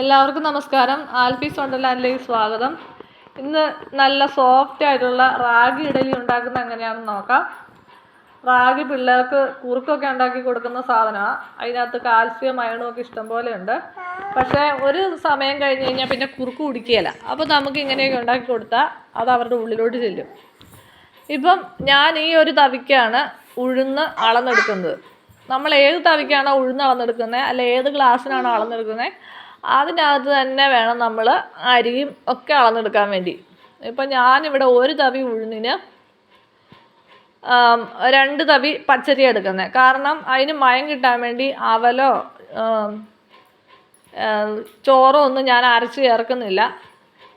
എല്ലാവർക്കും നമസ്കാരം. ആൽഫീസ് വണ്ടർലാൻഡിലേക്ക് സ്വാഗതം. ഇന്ന് നല്ല സോഫ്റ്റ് ആയിട്ടുള്ള റാഗി ഇഡലി ഉണ്ടാക്കുന്ന എങ്ങനെയാണെന്ന് നോക്കാം. റാഗി പിള്ളേർക്ക് കുറുക്കൊക്കെ ഉണ്ടാക്കി കൊടുക്കുന്ന സാധനമാണ് അതിനകത്ത് കാൽസ്യം അയണും ഒക്കെ ഇഷ്ടം പോലെ ഉണ്ട്. പക്ഷേ ഒരു സമയം കഴിഞ്ഞ് കഴിഞ്ഞാൽ പിന്നെ കുറുക്ക് കുടിക്കുകയില്ല. അപ്പോൾ നമുക്ക് ഇങ്ങനെയൊക്കെ ഉണ്ടാക്കി കൊടുത്താൽ അത് അവരുടെ ഉള്ളിലോട്ട് ചെല്ലും. ഇപ്പം ഞാൻ ഈ ഒരു തവിക്കാണ് ഉഴുന്ന് അളന്നെടുക്കുന്നത്. നമ്മൾ ഏത് തവിക്കാണോ ഉഴുന്ന് അളന്നെടുക്കുന്നത് അല്ലെ ഏത് ഗ്ലാസ്സിനാണോ അളന്നെടുക്കുന്നത് അതിനകത്ത് തന്നെ വേണം നമ്മൾ അരിയും ഒക്കെ അളന്നെടുക്കാൻ വേണ്ടി. ഇപ്പം ഞാനിവിടെ ഒരു തവി ഉഴുന്നിന് രണ്ട് തവി പച്ചരി എടുക്കുന്നത് കാരണം അതിന് മയം കിട്ടാൻ വേണ്ടി അവലോ ചോറോ ഒന്നും ഞാൻ അരച്ച് ചേർക്കുന്നില്ല.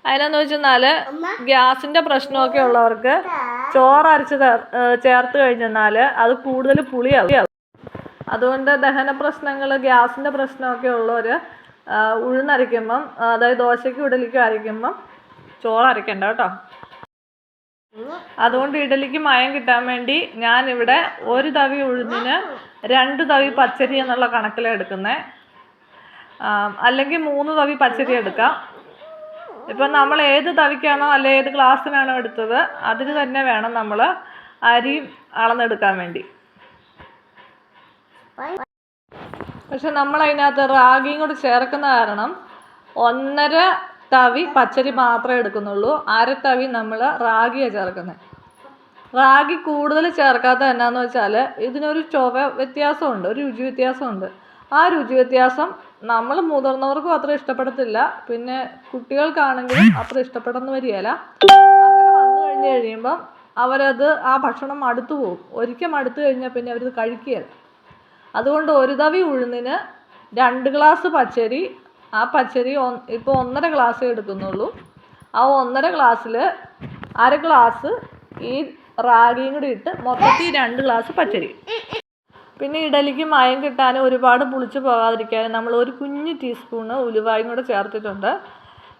അതിനെന്ന് വെച്ചെന്നാൽ ഗ്യാസിന്റെ പ്രശ്നമൊക്കെ ഉള്ളവർക്ക് ചോറ് അരച്ച് ചേർത്ത് കഴിഞ്ഞെന്നാൽ അത് കൂടുതൽ പുളിയാവും. അതുകൊണ്ട് ദഹന പ്രശ്നങ്ങൾ ഗ്യാസിന്റെ പ്രശ്നമൊക്കെ ഉള്ളവർ ഉഴുന്നരയ്ക്കുമ്പം അതായത് ദോശയ്ക്കും ഇഡലിക്കും അരയ്ക്കുമ്പം ചോറ് അരയ്ക്കണ്ട കേട്ടോ. അതുകൊണ്ട് ഇഡലിക്ക് മയം കിട്ടാൻ വേണ്ടി ഞാൻ ഇവിടെ ഒരു തവി ഉഴുന്നിന് രണ്ട് തവി പച്ചരി എന്നുള്ള കണക്കിലാണ് എടുക്കുന്നത് അല്ലെങ്കിൽ മൂന്ന് തവി പച്ചരി എടുക്കാം. ഇപ്പം നമ്മൾ ഏത് തവിക്കാണോ അല്ലെ ഏത് ഗ്ലാസ്സിനാണോ എടുത്തത് അതിന് തന്നെ വേണം നമ്മൾ അരി അളന്നെടുക്കാൻ വേണ്ടി. പക്ഷെ നമ്മൾ അതിനകത്ത് റാഗിയും കൂടി ചേർക്കുന്ന കാരണം ഒന്നര തവി പച്ചരി മാത്രമേ എടുക്കുന്നുള്ളൂ അര തവി നമ്മൾ റാഗിയാണ് ചേർക്കുന്നത് റാഗി കൂടുതൽ ചേർക്കാത്ത എന്നാന്ന് വെച്ചാൽ ഇതിനൊരു ചുവ വ്യത്യാസമുണ്ട് ഒരു രുചി വ്യത്യാസമുണ്ട്. ആ രുചി വ്യത്യാസം നമ്മൾ മുതിർന്നവർക്കും അത്ര ഇഷ്ടപ്പെടത്തില്ല പിന്നെ കുട്ടികൾക്കാണെങ്കിലും അത്ര ഇഷ്ടപ്പെടുന്ന വരികയില്ല. അങ്ങനെ വന്നു കഴിഞ്ഞ് കഴിയുമ്പം അവരത് ആ ഭക്ഷണം മടുത്തു പോകും. ഒരിക്കൽ മടുത്തു കഴിഞ്ഞാൽ പിന്നെ അവരത് കഴിക്കുകയില്ല. അതുകൊണ്ട് ഒരു തവി ഉഴുന്നിന് രണ്ട് ഗ്ലാസ് പച്ചരി ആ പച്ചരി ഇപ്പോൾ ഒന്നര ഗ്ലാസ് എടുക്കുന്നുള്ളൂ. ആ ഒന്നര ഗ്ലാസ്സിൽ അര ഗ്ലാസ് ഈ റാഗിയും കൂടി ഇട്ട് മൊത്തത്തിൽ രണ്ട് ഗ്ലാസ് പച്ചരി. പിന്നെ ഇഡലിക്ക് മയം കിട്ടാൻ ഒരുപാട് പുളിച്ച് പോകാതിരിക്കാൻ നമ്മൾ ഒരു കുഞ്ഞ് ടീസ്പൂണ് ഉലുവായും കൂടെ ചേർത്തിട്ടുണ്ട്.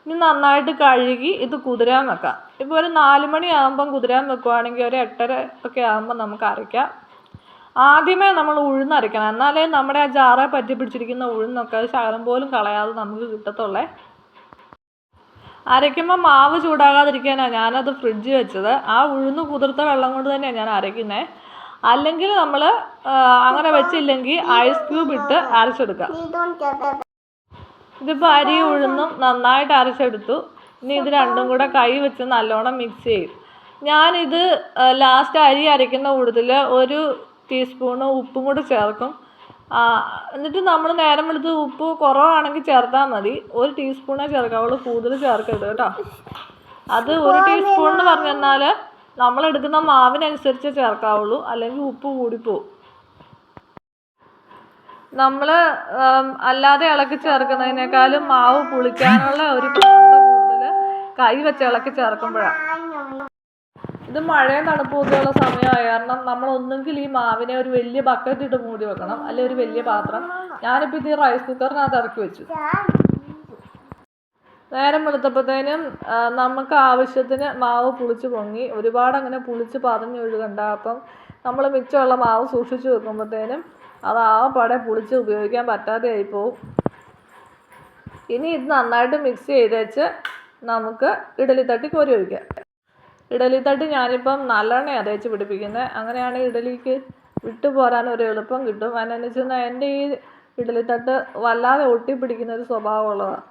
ഇനി നന്നായിട്ട് കഴുകി ഇത് കുതിരാൻ വെക്കാം. ഇപ്പോൾ ഒരു നാല് മണിയാകുമ്പം കുതിരാൻ വെക്കുവാണെങ്കിൽ ഒരു എട്ടര ഒക്കെ ആകുമ്പോൾ നമുക്ക് അരയ്ക്കാം. ആദ്യമേ നമ്മൾ ഉഴുന്നരയ്ക്കണം. എന്നാലേ നമ്മുടെ ആ ജാറെ പറ്റി പിടിച്ചിരിക്കുന്ന ഉഴുന്നൊക്കെ ശകലം പോലും കളയാതെ നമുക്ക് കിട്ടത്തുള്ളേ. അരയ്ക്കുമ്പോൾ മാവ് ചൂടാകാതിരിക്കാനാണ് ഞാനത് ഫ്രിഡ്ജ് വെച്ചത്. ആ ഉഴുന്ന് കുതിർത്ത വെള്ളം കൊണ്ട് തന്നെയാണ് ഞാൻ അരയ്ക്കുന്നത് അല്ലെങ്കിൽ നമ്മൾ അങ്ങനെ വെച്ചില്ലെങ്കിൽ ഐസ് ക്യൂബ് ഇട്ട് അരച്ചെടുക്കാം. ഇതിപ്പോൾ അരി ഉഴുന്നും നന്നായിട്ട് അരച്ചെടുത്തു. ഇനി ഇത് രണ്ടും കൂടെ കൈ വെച്ച് നല്ലോണം മിക്സ് ചെയ്യും. ഞാനിത് ലാസ്റ്റ് അരി അരയ്ക്കുന്ന കൂട്ടത്തിൽ ഒരു ടീസ്പൂണ് ഉപ്പും കൂടെ ചേർക്കും. എന്നിട്ട് നമ്മൾ നേരം വെളുത്ത് ഉപ്പ് കുറവാണെങ്കിൽ ചേർത്താൽ മതി. ഒരു ടീസ്പൂണേ ചേർക്കാവുള്ളൂ കൂടുതൽ ചേർക്കരുത് കേട്ടോ. അത് ഒരു ടീസ്പൂൺ എന്ന് പറഞ്ഞെന്നാൽ നമ്മൾ എടുക്കുന്ന മാവിനനുസരിച്ച് ചേർക്കാവുള്ളൂ അല്ലെങ്കിൽ ഉപ്പ് കൂടിപ്പോവും. നമ്മൾ അല്ലാതെ ഇളക്കി ചേർക്കുന്നതിനേക്കാളും മാവ് പുളിക്കാനുള്ള ഒരു കൂടുതൽ കൈ വെച്ച് ഇളക്കി ചേർക്കുമ്പോഴാണ് ഇത് മഴയും തണുപ്പൊക്കെയുള്ള സമയമായ. കാരണം നമ്മൾ ഒന്നുകിൽ ഈ മാവിനെ ഒരു വലിയ ബക്കറ്റ് ഇട്ട് മൂടി വെക്കണം. അല്ലെ ഒരു വലിയ പാത്രം. ഞാനിപ്പോൾ ഇത് റൈസ് കുക്കറിനകത്ത് ഇറക്കി വെച്ചു. നേരം വെളുത്തപ്പോഴത്തേനും നമുക്ക് ആവശ്യത്തിന് മാവ് പുളിച്ച് പൊങ്ങി. ഒരുപാട് അങ്ങനെ പുളിച്ച് പറഞ്ഞു ഒഴുകണ്ട. അപ്പം നമ്മൾ മിച്ചമുള്ള മാവ് സൂക്ഷിച്ച് വെക്കുമ്പോഴത്തേനും അത് ആവപ്പാടെ പുളിച്ച് ഉപയോഗിക്കാൻ പറ്റാതെ ആയിപ്പോവും ഇനി ഇത് നന്നായിട്ട് മിക്സ് ചെയ്തേച്ച് നമുക്ക് ഇഡലി തട്ടി കോരി ഒഴിക്കാം. ഇഡലി തട്ട് ഞാനിപ്പം നല്ലെണ്ണയാണ് തേച്ച് പിടിപ്പിക്കുന്നത് അങ്ങനെയാണെങ്കിൽ ഇഡലിക്ക് വിട്ടു പോരാൻ ഒരു എളുപ്പം കിട്ടും. അതിനെന്ന് വെച്ച് കഴിഞ്ഞാൽ എന്റെ ഈ ഇഡലി തട്ട് വല്ലാതെ ഒട്ടിപ്പിടിക്കുന്ന ഒരു സ്വഭാവമുള്ളതാണ്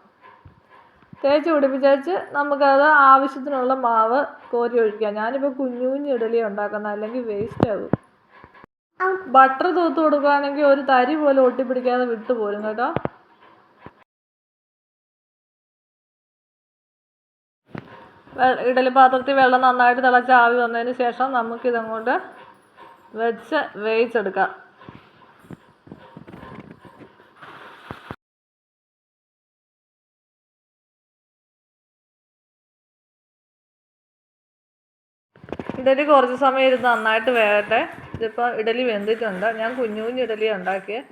തേച്ച് പിടിപ്പിച്ചേച്ച് നമുക്കത് ആവശ്യത്തിനുള്ള മാവ് കോരി ഒഴിക്കാം. ഞാനിപ്പോൾ കുഞ്ഞു കുഞ്ഞു ഇഡലി ഉണ്ടാക്കുന്ന അല്ലെങ്കിൽ വേസ്റ്റ് ആകും ബട്ടർ തൂത്ത് കൊടുക്കുകയാണെങ്കിൽ ഒരു തരി പോലും ഒട്ടിപ്പിടിക്കാതെ വിട്ടു പോരും കേട്ടോ. ഇഡലി പാത്രത്തിൽ വെള്ളം നന്നായിട്ട് തിളച്ച് ആവി വന്നതിന് ശേഷം നമുക്കിതങ്ങോട്ട് വെച്ച് വേവിച്ചെടുക്കാം. ഇഡലി കുറച്ച് സമയം ഇരുന്ന് നന്നായിട്ട് വേകട്ടെ ഇതിപ്പോൾ ഇഡലി വെന്തിട്ടുണ്ട്. ഞാൻ കുഞ്ഞു കുഞ്ഞു ഇഡലി ഉണ്ടാക്കിയത്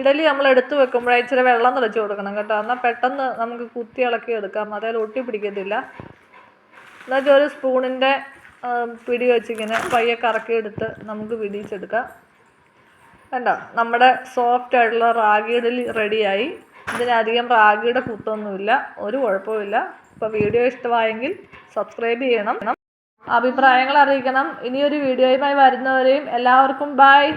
ഇഡലി നമ്മൾ എടുത്തു വെക്കുമ്പോഴേ ഇച്ചിരി വെള്ളം തെളിച്ച് കൊടുക്കണം കേട്ടോ. എന്നാൽ പെട്ടെന്ന് നമുക്ക് കുത്തി ഇളക്കി എടുക്കാം. അതേൽ ഒട്ടി പിടിക്കത്തില്ല. എന്നുവെച്ചാൽ ഒരു സ്പൂണിന്റെ പിടി വെച്ചിങ്ങനെ പയ്യെ കറക്കിയെടുത്ത് നമുക്ക് പിടിച്ചെടുക്കാം കണ്ടോ? നമ്മുടെ സോഫ്റ്റ് ആയിട്ടുള്ള റാഗി ഇഡലി റെഡിയായി ഇതിനധികം റാഗിയുടെ കുത്തൊന്നുമില്ല ഒരു കുഴപ്പമില്ല ഇപ്പോൾ വീഡിയോ ഇഷ്ടമായെങ്കിൽ സബ്സ്ക്രൈബ് ചെയ്യണം. അഭിപ്രായങ്ങൾ അറിയിക്കണം. ഇനിയൊരു വീഡിയോയുമായി വരുന്നവരെയും എല്ലാവർക്കും ബായ്